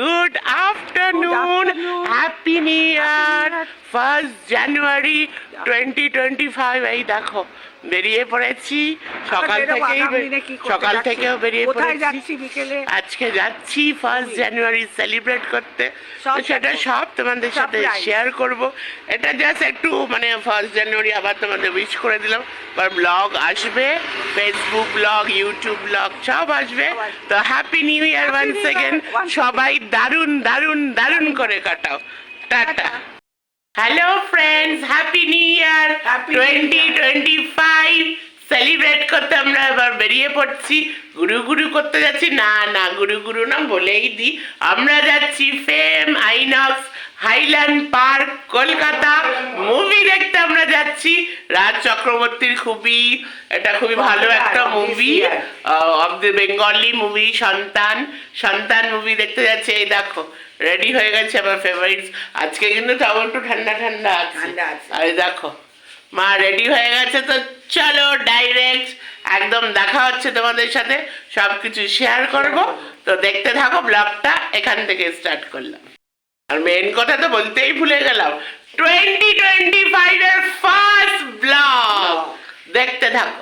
Good afternoon afternoon. Happy new year first January twenty twenty five এই দেখো বেরিয়ে পড়েছি। সকাল থেকেই সকাল? থেকেও বেরিয়ে পড়েছি। বিকেলে? আজকে যাচ্ছি ফার্স্ট জানুয়ারি সেলিব্রেট করতে। সেটা সব তোমাদের সাথে শেয়ার করব। এটা জাস্ট একটু মানে ফার্স্ট জানুয়ারি আবার তোমাদের উইশ করে দিলাম। আর ব্লগ আসবে ফেসবুক ব্লগ ইউটিউব ব্লগ সব আসবে। তো happy new year one second সবাই দারুণ দারুণ দারুণ। করে কাটাও। Tata hello friends happy new year Happy New twenty Year. Twenty five celebrate করতে আমরা এবার বেরিয়ে পড়ছি। গুরু গুরু করতে যাচ্ছি। না না গুরু গুরু না বলেই দিই। আমরা যাচ্ছি Fame INOX Highland Park Kolkata. Movie দেখতে আমরা যাচ্ছি। রাজ চক্রবর্তীর খুবই এটা খুবই ভালো একটা movie. Of the Bengali movie Santan Santan movie দেখতে যাচ্ছে। এই দেখো রেডি হয়ে গেছে আমার ফেভারিটস আজকে কিন্তু তাও একটু ঠান্ডা ঠান্ডা আছে। আর দেখো মা রেডি হয়ে গেছে তো চলো ডাইরেক্ট একদম দেখা হচ্ছে তোমাদের সাথে। সব কিছু শেয়ার করব। তো দেখতে থাকো ব্লগটা এখান থেকে স্টার্ট করলাম। আর মেন কথা তো বলতেই ভুলে গেলাম। টোয়েন্টি টোয়েন্টি ফাইভ এর ফার্স্ট ব্লগ দেখতে থাকো।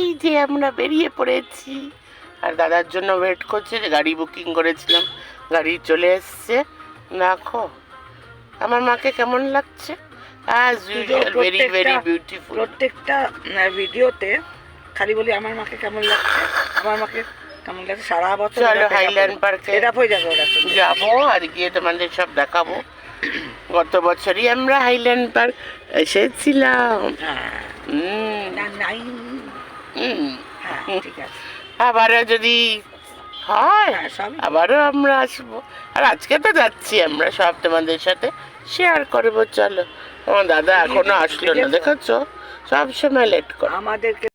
এই যে আমরা বেরিয়ে পড়েছি। আর দাদার জন্য ওয়েট করছে যে গাড়ি বুকিং করেছিলাম। গাড়ি চলে এসছে। দেখো আমার মাকে কেমন লাগছে? As usual very very beautiful প্রত্যেকটা ভিডিওতে খালি বলি আমার মাকে কেমন লাগছে? আমার মাকে কেমন লাগছে সারা বছর চলো হাইল্যান্ড পার্কে এটা হয়ে যাবে ওরা যাব আর গিয়ে তোমাদের সব দেখাবো। গত বছরই আমরা হাইল্যান্ড পার্ক এসেছিলাম। হ্যাঁ। হ্যাঁ ঠিক আছে। আবারও যদি হয় হ্যাঁ, আবারও আমরা আসব। আর আজকে তো যাচ্ছি আমরা সব তোমাদের সাথে। শেয়ার করব চলো। আমার দাদা এখনও আসলো না দেখেছ? সব সময় লেট করে। আমাদেরকে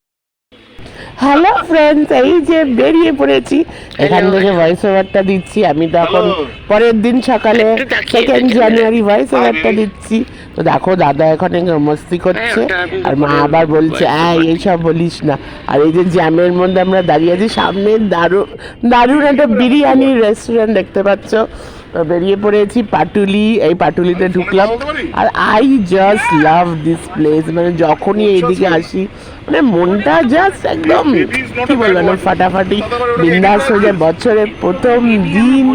হ্যালো ফ্রেন্ডস এই যে বেরিয়ে পড়েছি এখান থেকে ভয়েস ওভারটা দিচ্ছি। আমি তখন পরের দিন সকালে সেকেন্ড জানুয়ারি ভয়েস ওভারটা দিচ্ছি। তো দেখো দাদা এখানে মস্তি করছে আর মা আবার বলছে এই এইসব বলিস না। আর এই যে জ্যামের মধ্যে আমরা দাঁড়িয়ে আছি সামনে দারু দারুণ একটা বিরিয়ানির রেস্টুরেন্ট দেখতে পাচ্ছ। তো বেরিয়ে পড়েছি পাটুলি এই পাটুলিতে ঢুকলাম। আর I just love this place মানে যখনই এইদিকে আসি মানে মনটা জাস্ট একদম কি বলব না ফাটাফাটি। বিন্দাস হয়ে যায় বছরের প্রথম দিন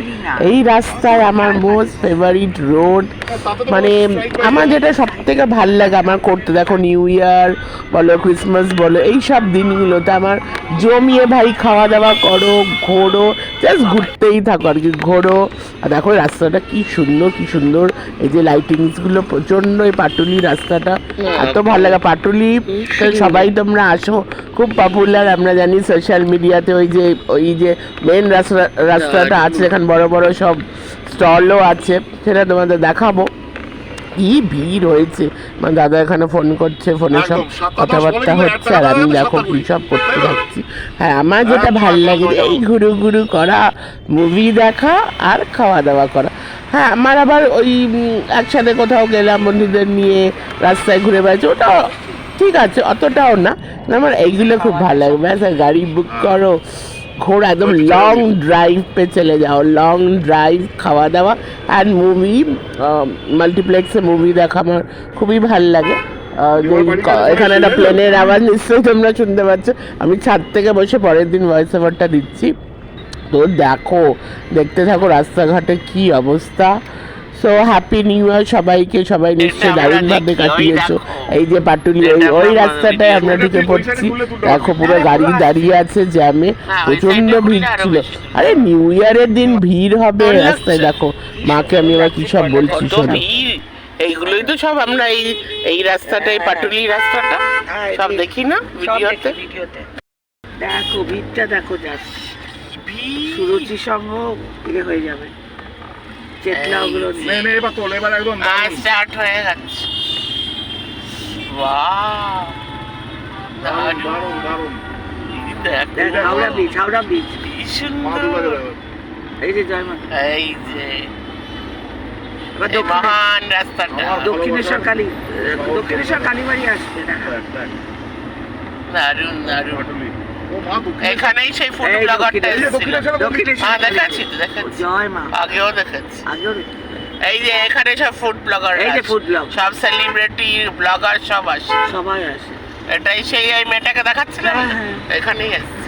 এই রাস্তায় আমার মোস্ট ফেভারিট রোড মানে আমার যেটা সব থেকে ভালো লাগে আমার করতে। দেখো নিউ ইয়ার বলো ক্রিসমাস বলো এই সব দিনগুলোতে আমার জমিয়ে ভাই খাওয়া দাওয়া করো ঘোরো জাস্ট ঘুরতেই থাকো আর কি ঘোরো। আর দেখো রাস্তাটা কি সুন্দর কি সুন্দর। এই যে লাইটিংসগুলো গুলো প্রচণ্ড এই পাটুলি রাস্তাটা। এত ভালো লাগে। পাটুলি সবাই তোমরা আসো। খুব পপুলার আমরা জানি সোশ্যাল মিডিয়াতে ওই যে ওই যে মেন রাস্তা রাস্তাটা আছে এখানে বড় বড় সব স্টলও আছে। সেটা তোমাদের দেখাবো। কি ভিড় হয়েছে? আমার দাদা এখানে ফোন করছে ফোনে সব কথাবার্তা হচ্ছে আর আমি দেখো কি সব করতে যাচ্ছি। হ্যাঁ আমার যেটা ভালো লাগে এই ঘুরু ঘুরু করা মুভি দেখা আর খাওয়া দাওয়া করা। হ্যাঁ আমার আবার ওই একসাথে কোথাও গেলাম বন্ধুদের নিয়ে রাস্তায় ঘুরে বেড়াচ্ছি ওটা ঠিক আছে অতটাও না। আমার এইগুলো খুব ভালো লাগে। ব্যাস গাড়ি বুক করো ঘোরা একদম লং ড্রাইভ পে চলে যাও। লং ড্রাইভ খাওয়া দাওয়া অ্যান্ড মুভি মাল্টিপ্লেক্সে মুভি দেখা আমার খুবই ভালো লাগে। এখানে একটা প্লেনের আওয়াজ নিশ্চয়ই তোমরা শুনতে পাচ্ছ। আমি ছাদ থেকে বসে পরের দিন ভয়েস ওভারটা দিচ্ছি। তো দেখো দেখতে থাকো রাস্তাঘাটে কি অবস্থা। সো হ্যাপি নিউ ইয়ার সবাইকে সবাই নিশ্চয়ই দারুণভাবে কাটিয়েছো। এই যে পাটুলি ওই ওই রাস্তাটায় আমরা ঢুকে পড়ছি। দেখো পুরো গাড়ি দাঁড়িয়ে আছে জ্যামে। প্রচণ্ড ভিড় ছিল। আরে নিউ ইয়ারের দিন ভিড় হবে রাস্তায় দেখো। মাকে আমি আবার কি সব বলছি শোনো। এইগুলোই তো সব আমরা এই এই রাস্তাটা এই পাটুলি রাস্তাটা। হ্যাঁ, সব দেখি না ভিডিওতে? দেখো ভিড়টা দেখো যাচ্ছে সুরুচি ইয়ে হয়ে যাবে। চেতলা ওগুলো নিয়ে। নে নে এবার তোল এবার একদম স্টার্ট হয়ে গেছে ওয়াও দারুণ দারুণ দারুণ দারুণ দেখ দেখ হাওড়া বিচ হাওড়া বিচ সুন্দর এই যে জয়মা এই যে এবার এই দক্ষিণে- মহান রাস্তাটা দক্ষিণেশ্বর কালী দক্ষিণেশ্বর কালীবাড়ি আসছে দারুণ দারুণ। এখানেই সেই ফুড ব্লগারটা হ্যাঁ দেখাচ্ছি দেখাচ্ছি। আগেও দেখাচ্ছি। এই যে এখানে সব ফুড ব্লগার এই যে food blog। সব সেলিব্রিটি ব্লগার সব আসে। সবাই আসে। এটাই সেই এই মেয়েটাকে দেখাচ্ছিলাম হ্যাঁ, হ্যাঁ। এখানেই আসছে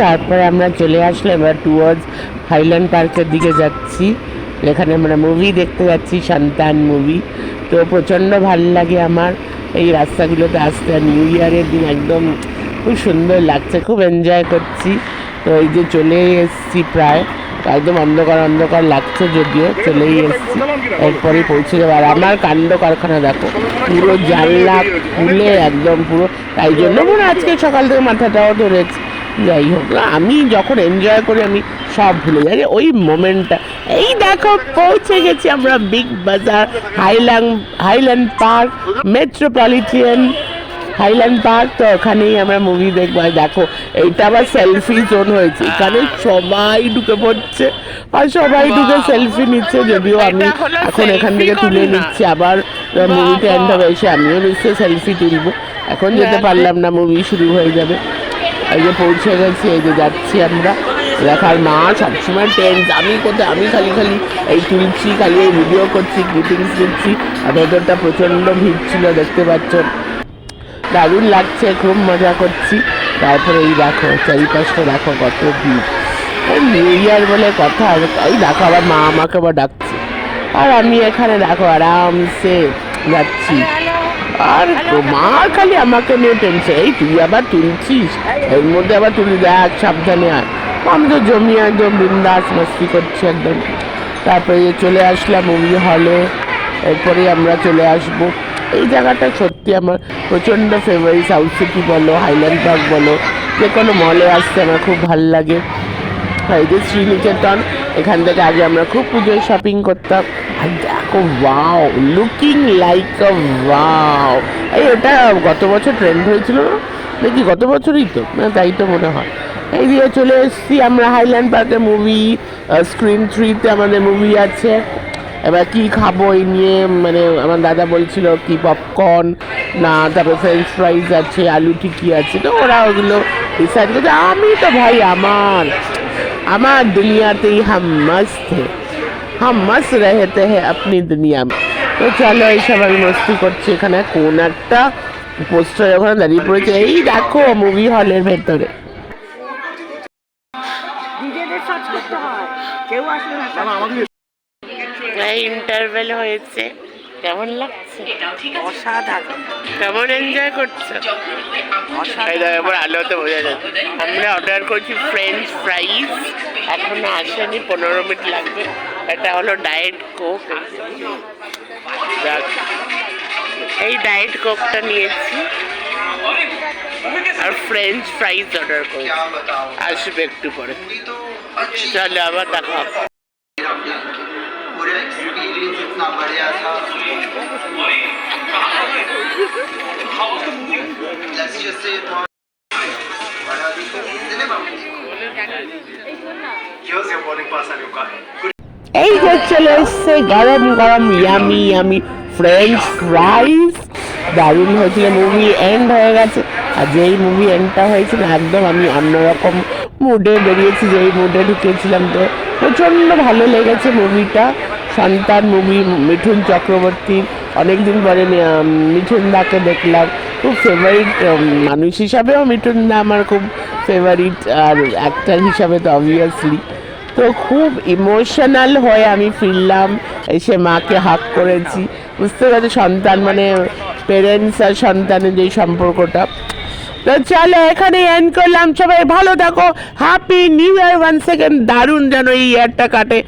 তারপরে আমরা চলে আসলাম এবার টুয়ার্ডস হাইল্যান্ড পার্কের দিকে যাচ্ছি। এখানে আমরা মুভি দেখতে যাচ্ছি সন্তান মুভি তো প্রচণ্ড ভালো লাগে আমার এই রাস্তাগুলোতে আসতে। নিউ ইয়ারের দিন একদম খুব সুন্দর লাগছে, খুব এনজয় করছি। তো এই যে চলে এসেছি প্রায়, একদম অন্ধকার অন্ধকার লাগছে যদিও, চলেই এসেছি। এরপরে পৌঁছে যাব। আর আমার কাণ্ড কারখানা দেখো, পুরো জানলা খুলে একদম পুরো, তাই জন্য মনে আজকে সকাল থেকে মাথাটাও ধরেছে। যাই হোক না আমি যখন এনজয় করি আমি সব ভুলে যাই। ওই মোমেন্টটা এই দেখো পৌঁছে গেছি আমরা Big Bazaar Highland Highland Park metropolitan Highland Park তো ওখানেই আমরা মুভি দেখব। আর দেখো এইটা আবার সেলফি জোন হয়েছে। এখানে সবাই ঢুকে পড়ছে। আর সবাই ঢুকে সেলফি নিচ্ছে যদিও আমি এখন এখান থেকে তুলে নিচ্ছি। আবার মুভিটা এন্ড হবে এসে আমিও নিশ্চয়ই সেলফি তুলবো। এখন যেতে পারলাম না মুভি শুরু হয়ে যাবে। এই যে পৌঁছে গেছি, এই যে যাচ্ছি আমরা। দেখার মা, সবসময় টেন্স আমি কোথায়? আমি খালি খালি এই তুলছি, খালি এই ভিডিও করছি ক্লিপিংস দিচ্ছি। আর ভেতরটা প্রচণ্ড ভিড় ছিল, দেখতে পাচ্ছ। দারুণ লাগছে, খুব মজা করছি। তারপরে এই দেখো, চারিপাশটা দেখো, কত ভিড়। এই নিউ ইয়ার বলে কথা এই দেখো, আবার মা আমাকে আবার ডাকছে। আর আমি এখানে দেখো, আরামসে যাচ্ছি। আর মা খালি আমাকে নিয়ে টেনশন। এই তুই আবার তুলছিস? এর মধ্যে আবার তুলি দেখ সাবধানে আর আমি তো জমি একদম বিন্দাস মাস্তি করছি একদম। তারপরে চলে আসলাম মুভি হলে এরপরে আমরা চলে আসব। এই জায়গাটা সত্যি আমার প্রচণ্ড ফেভারিট সাউথ সিটি বলো হাইল্যান্ড পার্ক বলো। যে কোনো মলে আসতে আমার খুব ভালো লাগে। এই যে শ্রীনিকেতন এখান থেকে আগে আমরা খুব পুজোয় শপিং করতাম। দেখো wow looking like a wow এই এটা গত বছর ট্রেন্ড হয়েছিল না? দেখি গত বছরই তো? তাই তো মনে হয়। এই দিয়ে চলে এসেছি আমরা হাইল্যান্ড পার্কে মুভি স্ক্রিন থ্রিতে আমাদের মুভি আছে। এবার কি খাব এই নিয়ে মানে আমার দাদা বলছিল কি পপকর্ন না, তারপরে ফ্রেঞ্চ ফ্রাইজ আছে, আলু টিকি আছে। তো ওরা ওগুলো ডিসাইড করছে, আমি তো ভাই আমার। আমার দুনিয়াতেই হাম মস্ত হাম মস্ত রহতে হে আপনি দুনিয়া মে তো চলো এইসব আমি মস্তি করছি এখানে কোন একটা পোস্টার ওখানে দাঁড়িয়ে পড়েছে এই দেখো মুভি হলের ভেতরে হয় ইন্টারভেল হয়েছে কেমন লাগছে অসাধারণ। কেমন এনজয় করছ? এই দেখো এবার আলোতে বোঝা যাচ্ছে আমরা অর্ডার করছি ফ্রেঞ্চ ফ্রাইজ এখনও আসেনি পনেরো মিনিট লাগবে। এটা হলো ডায়েট কোক এই ডায়েট কোকটা নিয়েছি। আর ফ্রেঞ্চ ফ্রাইজ অর্ডার করেছি। আসবে একটু পরে। চলো আবার দেখা Let's just say it was cinema. Here's your boarding pass, Anuka. এই এসছে গরম গরম ইয়ামি ইয়ামি ফ্রেঞ্চ ফ্রাইজ দারুণ হয়েছিল মুভি এন্ড হয়ে গেছে আর যেই মুভি এন্ডটা হয়েছিল একদম আমি অন্যরকম মুডে বেরিয়েছি যেই মুডে ঢুকেছিলাম তো প্রচণ্ড ভালো লেগেছে মুভিটা সন্তান মুভি মিঠুন চক্রবর্তীর অনেকদিন পরে উম, মিঠুন দাকে দেখলাম। খুব ফেভারিট মানুষ হিসাবেও মিঠুন দা আমার খুব ফেভারিট আর অ্যাক্টার হিসাবে তো অবভিয়াসলি তো খুব ইমোশনাল হয়ে আমি ফিরলাম এসে মাকে হাক করেছি। বুঝতে পারছি সন্তান মানে পেরেন্টস আর সন্তানের যে সম্পর্কটা। তো চলো এখানে এন্ড করলাম। সবাই ভালো থাকো। Happy new year one second দারুণ যেন এই ইয়ারটা কাটে।